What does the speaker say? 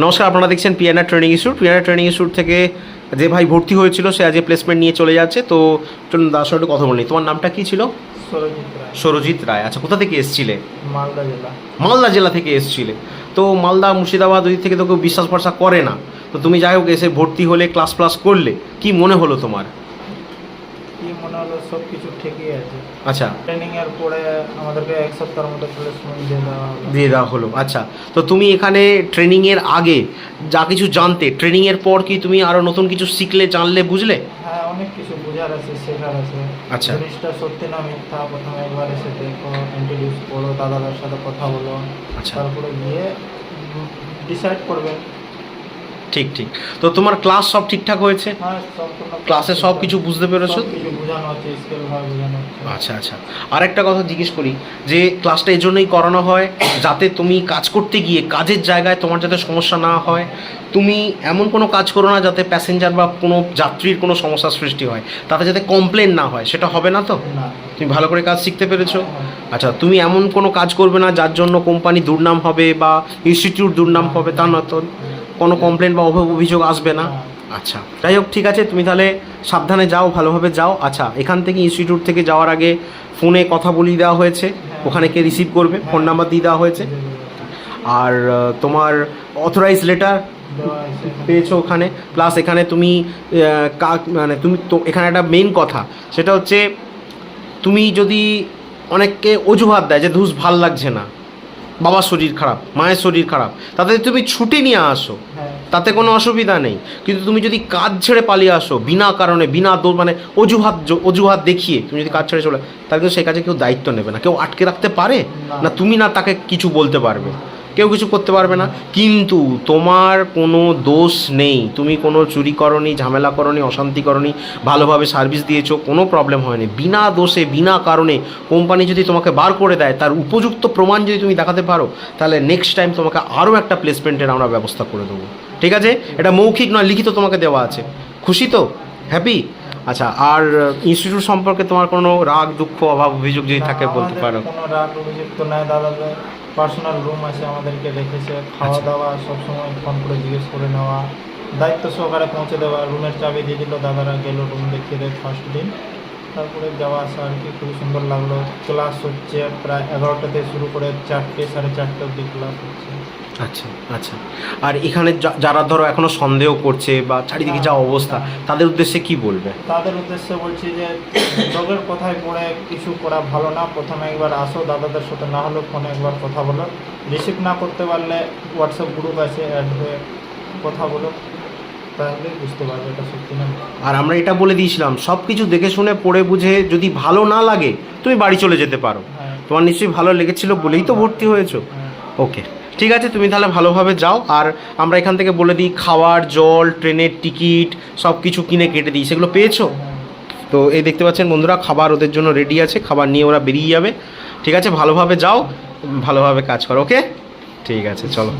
নমস্কার আপনারা দেখছেন Piyana training institute Piyana training institute থেকে যে ভাই ভর্তি হয়েছিল সে আজ প্লেসমেন্ট নিয়ে চলে যাচ্ছে। তো চলুন তার সঙ্গে কথা বলি তোমার নামটা কী ছিল? সরজিৎ রায়। আচ্ছা কোথা থেকে এসছিলে? মালদা জেলা। মালদা জেলা থেকে এসছিলে। তো মালদা মুর্শিদাবাদ ওই থেকে তো কেউ বিশ্বাস ভরসা করে না। তো তুমি যাই হোক এসে ভর্তি হলে ক্লাস ক্লাস করলে কি মনে হলো তোমার? কি মনে হলো সব কিছু ঠিকই আছে। আচ্ছা। ট্রেনিং এর পরে আমাদেরকে এক সপ্তাহের মতো প্লেসমেন্ট দিয়ে দেওয়া হলো। দিয়ে দেওয়া হলো আচ্ছা। তো তুমি এখানে ট্রেনিংয়ের আগে যা কিছু জানতে ট্রেনিংয়ের পর কি তুমি আরও নতুন কিছু শিখলে জানলে বুঝলে? হ্যাঁ অনেক কিছু বোঝার আছে শেখার আছে। আচ্ছা। জিনিসটা সত্যি না মিথ্যা প্রথমে একবার এসে দেখো ইন্ট্রোডিউস করো দাদাদের সাথে কথা বলো। আচ্ছা। তারপরে গিয়ে ডিসাইড করবে ঠিক ঠিক। তো তোমার ক্লাস সব ঠিকঠাক হয়েছে? হ্যাঁ ক্লাসে সব কিছু বুঝতে পেরেছ? হচ্ছে আচ্ছা আর একটা কথা জিজ্ঞেস করি যে ক্লাসটা এই জন্যই করানো হয় যাতে তুমি কাজ করতে গিয়ে কাজের জায়গায় তোমার যাতে সমস্যা না হয়। তুমি এমন কোনো কাজ করো না যাতে প্যাসেঞ্জার বা কোনো যাত্রীর কোনো সমস্যার সৃষ্টি হয়। তাতে যাতে কমপ্লেন না হয়। সেটা হবে না তো? তুমি ভালো করে কাজ শিখতে পেরেছ? হ্যাঁ। আচ্ছা তুমি এমন কোনো কাজ করবে না যার জন্য কোম্পানি দুর্নাম হবে বা ইনস্টিটিউট দুর্নাম হবে? তা না তো? কোনো কমপ্লেন বা অভ- অভিযোগ আসবে না। আচ্ছা যাই হোক, ঠিক আছে, তুমি তাহলে সাবধানে যাও, ভালোভাবে যাও। আচ্ছা এখান থেকে ইনস্টিটিউট থেকে যাওয়ার আগে ফোনে কথা বলিয়ে দেওয়া হয়েছে। ওখানে কে রিসিভ করবে? ফোন নাম্বার দিয়ে দেওয়া হয়েছে। আর তোমার অথরাইজ লেটার পেয়েছ ওখানে। প্লাস এখানে তুমি মানে তুমি তো, এখানে একটা মেন কথা, সেটা হচ্ছে তুমি যদি অনেককে অজুহাত দেয় যে, ধুস, ভালো লাগছে না। বাবার শরীর খারাপ, মায়ের শরীর খারাপ। তাতে তুমি ছুটি নিয়ে আসো তাতে কোনো অসুবিধা নেই। কিন্তু তুমি যদি কাজ ছেড়ে পালিয়ে আসো বিনা কারণে বিনা দো মানে অজুহাত অজুহাত দেখিয়ে তুমি যদি কাজ ছেড়ে চলে তাহলে কিন্তু সেই কাজে কেউ দায়িত্ব নেবে না। কেউ আটকে রাখতে পারে? না। না তুমি না তাকে কিছু বলতে পারবে। কেউ কিছু করতে পারবে না। কিন্তু তোমার কোনো দোষ নেই। তুমি কোনো চুরি করনি ঝামেলা করনি অশান্তি করনি ভালোভাবে সার্ভিস দিয়েছ কোনো প্রবলেম হয়নি। বিনা দোষে বিনা কারণে কোম্পানি যদি তোমাকে বার করে দেয় তার উপযুক্ত প্রমাণ যদি তুমি দেখাতে পারো তাহলে নেক্সট টাইম তোমাকে আরও একটা প্লেসমেন্টের আমরা ব্যবস্থা করে দেবো। ঠিক আছে? এটা মৌখিক নয় লিখিত তোমাকে দেওয়া আছে। খুশি তো? হ্যাপি আচ্ছা আর ইনস্টিটিউট সম্পর্কে তোমার কোনো রাগ দুঃখ অভাব অভিযোগ যদি থাকে বলতে পারো। কোনো রাগ অভিযোগ তো নাই দাদাদের পার্সোনাল রুম আছে আমাদেরকে রেখেছে। খাওয়া আচ্ছা। দাওয়া সবসময় ফোন করে জিজ্ঞেস করে নেওয়া। দায়িত্ব সহকারে পৌঁছে দেওয়া। রুমের চাবি দিয়ে দিল দাদারা গেল রুম দেখিয়ে দেয় ফার্স্ট দিন। তারপরে যাওয়া আসা আর কি খুবই সুন্দর লাগল। ক্লাস হচ্ছে প্রায় এগারোটাতে শুরু করে চারটে সাড়ে চারটে অবধি ক্লাস হচ্ছে। আচ্ছা আচ্ছা। আর এখানে যা- যারা ধরো এখনও সন্দেহ করছে বা চারিদিকে যা অবস্থা তাদের উদ্দেশ্যে কি বলবে? তাদের উদ্দেশ্যে বলছি যে লোকের কথায় পড়ে কিছু করা ভালো না। প্রথমে একবার আসো দাদাদের সাথে না হলেও ফোনে একবার কথা বলো। রিসিভ না করতে পারলে হোয়াটসঅ্যাপ গ্রুপ আছে অ্যাড হয়ে কথা বলো। তাহলে বুঝতে পারবে এটা সত্যি না। আর আমরা এটা বলে দিয়েছিলাম সব কিছু দেখে শুনে পড়ে বুঝে যদি ভালো না লাগে তুমি বাড়ি চলে যেতে পারো। হ্যাঁ। তোমার নিশ্চয়ই ভালো লেগেছিল বলেই তো ভর্তি হয়েছো। হ্যাঁ। ওকে ঠিক আছে তুমি তাহলে ভালোভাবে যাও আর আমরা এখান থেকে বলে দিই খাওয়ার জল ট্রেনের টিকিট সব কিছু কিনে কেটে দিই সেগুলো পেয়েছ? হ্যাঁ। তো এই দেখতে পাচ্ছেন বন্ধুরা খাবার ওদের জন্য রেডি আছে খাবার নিয়ে ওরা বেরিয়ে যাবে। ঠিক আছে ভালোভাবে যাও ভালোভাবে কাজ করো ওকে? ঠিক আছে চলো।